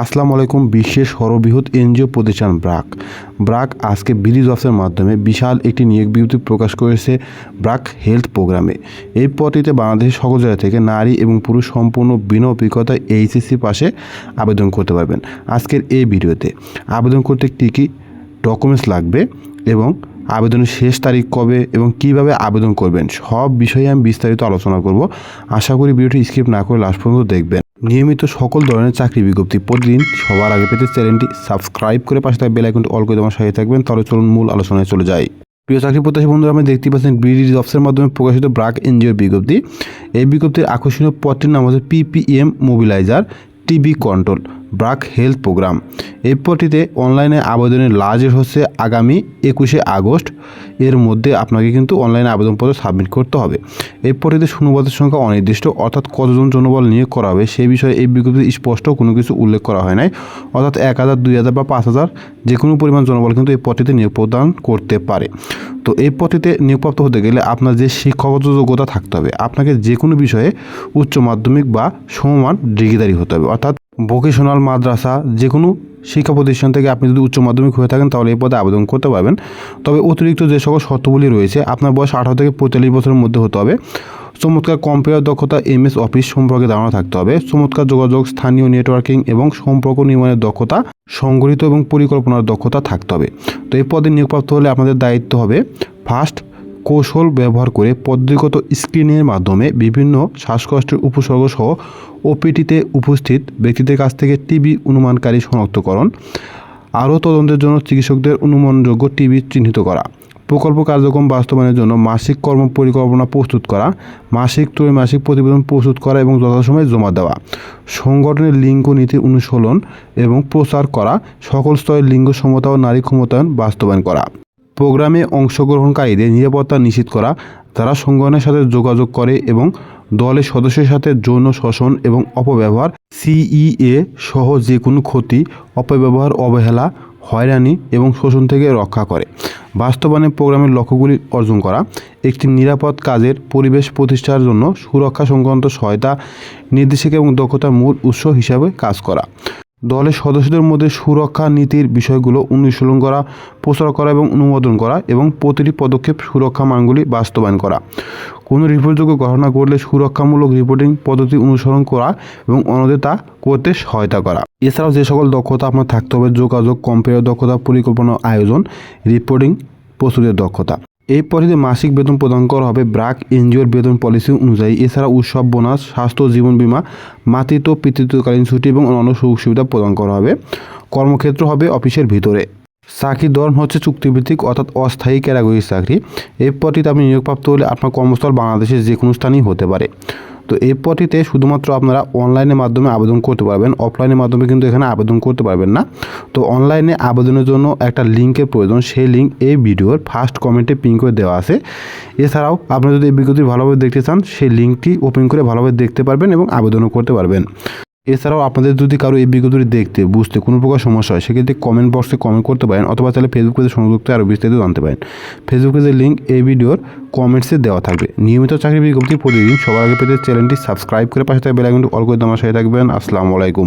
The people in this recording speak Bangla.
আসসালামু আলাইকুম বিশ্বের সর্ববৃহৎ এনজিও প্রতিষ্ঠান ব্রাক। ব্রাক আজকে বিডি জবসের মাধ্যমে বিশাল একটি নিয়োগ বিজ্ঞপ্তি প্রকাশ করেছে ব্রাক হেলথ প্রোগ্রামে। এই পদটিতে বাংলাদেশের সকল জায়গা থেকে নারী এবং পুরুষ সম্পূর্ণ বিনা অভিজ্ঞতায় এইচএসসি পাশে আবেদন করতে পারবেন। আজকের এই ভিডিওতে আবেদন করতে কী কী ডকুমেন্টস লাগবে এবং আবেদনের শেষ তারিখ কবে এবং কীভাবে আবেদন করবেন, সব বিষয়ে আমি বিস্তারিত আলোচনা করব। আশা করি ভিডিওটি স্কিপ না করে লাস্ট পর্যন্ত দেখবেন। নিয়মিত সকল ধরনের চাকরি বিজ্ঞপ্তি প্রতিদিন সবার আগে পেতে চ্যানেলটি সাবস্ক্রাইব করে পাশে থাকা বেল আইকনটি অল করে দেওয়ার সাথে থাকবেন। তাহলে চলুন মূল আলোচনায় চলে যাই। প্রিয় চাকরি প্রত্যাশী বন্ধুরা আমরা দেখতে পাচ্ছেন বিডি জবসের মাধ্যমে প্রকাশিত ব্রাক এনজিওর বিজ্ঞপ্তি। এই বিজ্ঞপ্তির আকর্ষণীয় পথটির নাম হচ্ছে PPM mobilizer TB control BRAC health program. এই পদটিতে অনলাইনে আবেদনের লাজের হচ্ছে আগামী একুশে আগস্ট। এর মধ্যে আপনাকে কিন্তু অনলাইনে আবেদনপত্র সাবমিট করতে হবে। এই পদটিতে শূন্যপদের সংখ্যা অনির্দিষ্ট, অর্থাৎ কতজন জনবল নিয়োগ করা হবে সেই বিষয়ে এই বিজ্ঞপ্তিতে স্পষ্ট কোনো কিছু উল্লেখ করা হয় নাই। অর্থাৎ এক হাজার, দুই হাজার বা পাঁচ হাজার যে কোনো পরিমাণ জনবল কিন্তু এই পদটিতে নিয়োগ প্রদান করতে পারে। তো এই পদটিতে নিয়োগপ্রাপ্ত হতে গেলে আপনার যে শিক্ষাগত যোগ্যতা থাকতে হবে, আপনাকে যে কোনো বিষয়ে উচ্চ মাধ্যমিক বা সমমান ডিগ্রিধারী হতে হবে। অর্থাৎ ভোকেশনাল মাদ্রাসা যে কোনো শিক্ষা প্রতিষ্ঠান থেকে আপনি যদি উচ্চ মাধ্যমিক হয়ে থাকেন, তাহলে এই পদে আবেদন করতে পারবেন। তবে অতিরিক্ত যে সকল শর্তগুলি রয়েছে, আপনার বয়স আঠারো থেকে পঁয়তাল্লিশ বছরের মধ্যে হতে হবে। চমৎকার কম্পিউটার দক্ষতা, এমএস অফিস সম্পর্কে ধারণা থাকতে হবে। চমৎকার যোগাযোগ, স্থানীয় নেটওয়ার্কিং এবং সম্পর্ক নির্মাণের দক্ষতা, সংগঠিত এবং পরিকল্পনার দক্ষতা থাকতে হবে। তো এই পদে নিয়োগপ্রাপ্ত হলে আপনাদের দায়িত্ব হবে ফার্স্ট কৌশল ব্যবহার করে পদ্ধতিগত স্ক্রিনের মাধ্যমে বিভিন্ন শ্বাসকষ্টের উপসর্গ সহ ওপিটিতে উপস্থিত ব্যক্তিদের কাছ থেকে টিবি অনুমানকারী শনাক্তকরণ, আরও তদন্তের জন্য চিকিৎসকদের অনুমানযোগ্য টিবি চিহ্নিত করা, প্রকল্প কার্যক্রম বাস্তবায়নের জন্য মাসিক কর্ম পরিকল্পনা প্রস্তুত করা, মাসিক, ত্রৈমাসিক প্রতিবেদন প্রস্তুত করা এবং যথাসময়ে জমা দেওয়া, সংগঠনের লিঙ্গ নীতি অনুসরণ এবং প্রচার করা, সকল স্তরের লিঙ্গ সমতা ও নারী ক্ষমতায়ন বাস্তবায়ন করা। প্রোগ্রামে অংশগ্রহণকারীদের নিরাপত্তা নিশ্চিত করা, তারা সংগঠনের সাথে যোগাযোগ করে এবং দলের সদস্যের সাথে যৌন শোষণ এবং অপব্যবহার, সিইএ সহ যে কোনো ক্ষতি, অপব্যবহার, অবহেলা, হয়রানি এবং শোষণ থেকে রক্ষা করে। বাস্তবায়নে প্রোগ্রামের লক্ষ্যগুলি অর্জন করা, একটি নিরাপদ কাজের পরিবেশ প্রতিষ্ঠার জন্য সুরক্ষা সংক্রান্ত সহায়তা, নির্দেশিকা এবং দক্ষতার মূল উৎস হিসাবে কাজ করা। দলের সদস্যদের মধ্যে সুরক্ষা নীতির বিষয়গুলো অনুশীলন করা, প্রচার করা এবং অনুমোদন করা এবং প্রতিটি পদক্ষেপ সুরক্ষা মানগুলি বাস্তবায়ন করা। কোনো রিপোর্টযোগ্য ঘটনা ঘটলে সুরক্ষামূলক রিপোর্টিং পদ্ধতি অনুসরণ করা এবং অন্যদের তা করতে সহায়তা করা। এছাড়াও যে সকল দক্ষতা আপনার থাকতে হবে, যোগাযোগ, কম্পিউটার দক্ষতা, পরিকল্পনা, আয়োজন, রিপোর্টিং, প্রস্তুতের দক্ষতা। এই পদ্ধতিতে মাসিক বেতন প্রদান করা হবে, ব্রাক এনজিওর বেতন পলিসি অনুযায়ী। এছাড়া উৎসব, বোনাস, স্বাস্থ্য, জীবন বিমা, মাতৃত্ব, পিতৃত্বকালীন ছুটি এবং অন্যান্য সুযোগ সুবিধা প্রদান করা হবে। কর্মক্ষেত্র হবে অফিসের ভিতরে। চাকরির ধরন হচ্ছে চুক্তিভিত্তিক, অর্থাৎ অস্থায়ী ক্যাটাগরির চাকরি। এর পরটিতে আপনি নিয়োগপ্রাপ্ত হলে আপনার কর্মস্থল বাংলাদেশের যে কোনো স্থানেই হতে পারে। তো এই পদটিতে শুধুমাত্র আপনারা অনলাইনের মাধ্যমে আবেদন করতে পারবেন অফলাইনের মাধ্যমে কিন্তু এখানে আবেদন করতে পারবেন না। তো অনলাইনে আবেদনের জন্য একটা লিঙ্কের প্রয়োজন, সেই লিঙ্ক এই ভিডিওর ফার্স্ট কমেন্টে পিন করে দেওয়া আছে। এছাড়াও আপনি যদি এই বিজ্ঞপ্তি ভালোভাবে দেখতে চান, সেই লিঙ্কটি ওপেন করে ভালোভাবে দেখতে পারবেন এবং আবেদনও করতে পারবেন। এছাড়াও আপনাদের যদি কারও এই বিজ্ঞপ্তি দেখতে, বুঝতে কোনো প্রকার সমস্যা হয়, সেক্ষেত্রে কমেন্ট বক্সে কমেন্ট করতে পারেন, অথবা তাহলে ফেসবুক পেজে সংযুক্ত আরও বিস্তারিত জানতে পারেন। ফেসবুক পেজের লিঙ্ক এই ভিডিওর কমেন্টসে দেওয়া থাকবে। নিয়মিত চাকরি বিজ্ঞপ্তি প্রতিদিন সবার আগে পেতে চ্যানেলটি সাবস্ক্রাইব করে পাশে থাকা বেলাইকনটি অল করে সাথে থাকবেন। আসসালামু আলাইকুম।